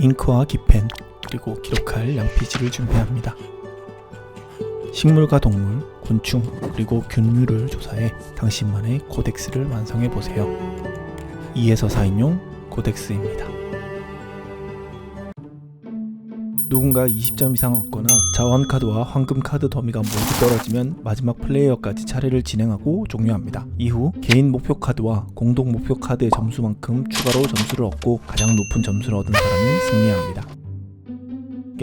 잉크와 기펜 그리고 기록할 양피지를 준비합니다. 식물과 동물, 곤충 그리고 균류를 조사해 당신만의 코덱스를 완성해 보세요. 2에서 4인용 코덱스입니다. 누군가 20점 이상 얻거나 자원 카드와 황금 카드 더미가 모두 떨어지면 마지막 플레이어까지 차례를 진행하고 종료합니다. 이후 개인 목표 카드와 공동 목표 카드의 점수만큼 추가로 점수를 얻고 가장 높은 점수를 얻은 사람이 승리합니다.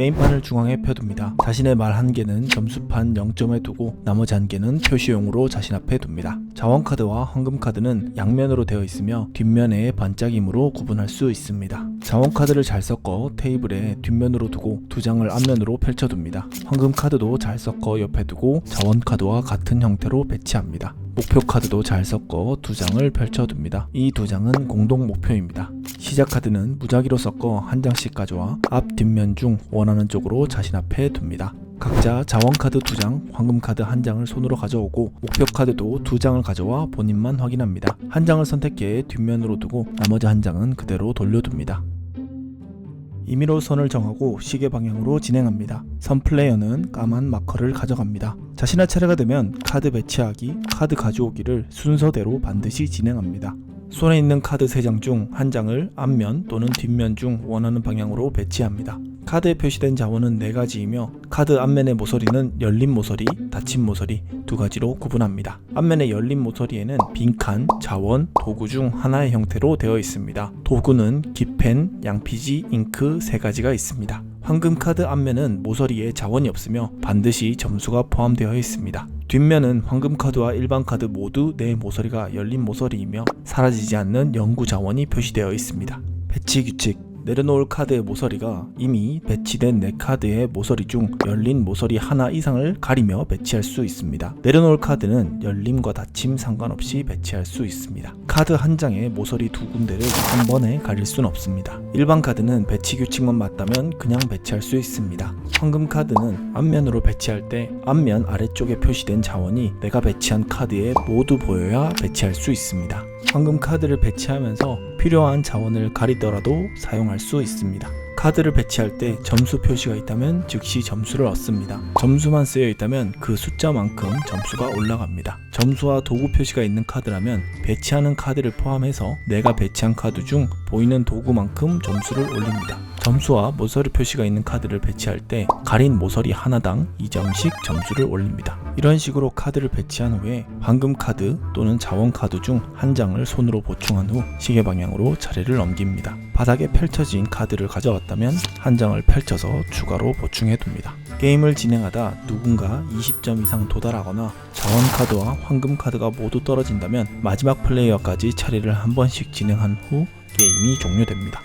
게임판을 중앙에 펴둡니다. 자신의 말 한 개는 점수판 0점에 두고 나머지 한 개는 표시용으로 자신 앞에 둡니다. 자원 카드와 황금 카드는 양면으로 되어 있으며 뒷면에 반짝임으로 구분할 수 있습니다. 자원 카드를 잘 섞어 테이블에 뒷면으로 두고 두 장을 앞면으로 펼쳐둡니다. 황금 카드도 잘 섞어 옆에 두고 자원 카드와 같은 형태로 배치합니다. 목표 카드도 잘 섞어 두 장을 펼쳐둡니다. 이 두 장은 공동 목표입니다. 시작 카드는 무작위로 섞어 한 장씩 가져와 앞 뒷면 중 원하는 쪽으로 자신 앞에 둡니다. 각자 자원 카드 두 장, 황금 카드 한 장을 손으로 가져오고 목표 카드도 두 장을 가져와 본인만 확인합니다. 한 장을 선택해 뒷면으로 두고 나머지 한 장은 그대로 돌려둡니다. 임의로 선을 정하고 시계 방향으로 진행합니다. 선 플레이어는 까만 마커를 가져갑니다. 자신의 차례가 되면 카드 배치하기, 카드 가져오기를 순서대로 반드시 진행합니다. 손에 있는 카드 3장 중 한 장을 앞면 또는 뒷면 중 원하는 방향으로 배치합니다. 카드에 표시된 자원은 4가지이며 카드 앞면의 모서리는 열린 모서리, 닫힌 모서리 두 가지로 구분합니다. 앞면의 열린 모서리에는 빈칸, 자원, 도구 중 하나의 형태로 되어 있습니다. 도구는 기펜, 양피지, 잉크 세 가지가 있습니다. 황금 카드 앞면은 모서리에 자원이 없으며 반드시 점수가 포함되어 있습니다. 뒷면은 황금 카드와 일반 카드 모두 네 모서리가 열린 모서리이며 사라지지 않는 영구 자원이 표시되어 있습니다. 배치 규칙 내려놓을 카드의 모서리가 이미 배치된 네 카드의 모서리 중 열린 모서리 하나 이상을 가리며 배치할 수 있습니다. 내려놓을 카드는 열림과 닫힘 상관없이 배치할 수 있습니다. 카드 한 장의 모서리 두 군데를 한 번에 가릴 순 없습니다. 일반 카드는 배치 규칙만 맞다면 그냥 배치할 수 있습니다. 황금 카드는 앞면으로 배치할 때 앞면 아래쪽에 표시된 자원이 내가 배치한 카드에 모두 보여야 배치할 수 있습니다. 황금 카드를 배치하면서 필요한 자원을 가리더라도 사용할 수 있습니다. 카드를 배치할 때 점수 표시가 있다면 즉시 점수를 얻습니다. 점수만 쓰여 있다면 그 숫자만큼 점수가 올라갑니다. 점수와 도구 표시가 있는 카드라면 배치하는 카드를 포함해서 내가 배치한 카드 중 보이는 도구만큼 점수를 올립니다. 점수와 모서리 표시가 있는 카드를 배치할 때 가린 모서리 하나당 2점씩 점수를 올립니다. 이런 식으로 카드를 배치한 후에 황금 카드 또는 자원 카드 중 한 장을 손으로 보충한 후 시계 방향으로 차례를 넘깁니다. 바닥에 펼쳐진 카드를 가져왔다면 한 장을 펼쳐서 추가로 보충해 둡니다. 게임을 진행하다 누군가 20점 이상 도달하거나 자원 카드와 황금 카드가 모두 떨어진다면 마지막 플레이어까지 차례를 한 번씩 진행한 후 게임이 종료됩니다.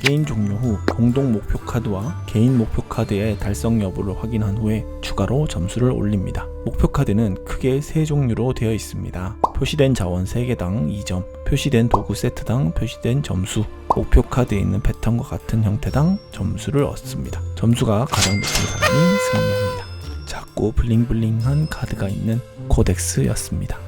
게임 종료 후 공동 목표 카드와 개인 목표 카드의 달성 여부를 확인한 후에 추가로 점수를 올립니다. 목표 카드는 크게 세 종류로 되어 있습니다. 표시된 자원 3개당 2점, 표시된 도구 세트당 표시된 점수, 목표 카드에 있는 패턴과 같은 형태당 점수를 얻습니다. 점수가 가장 높은 사람이 승리합니다. 작고 블링블링한 카드가 있는 코덱스였습니다.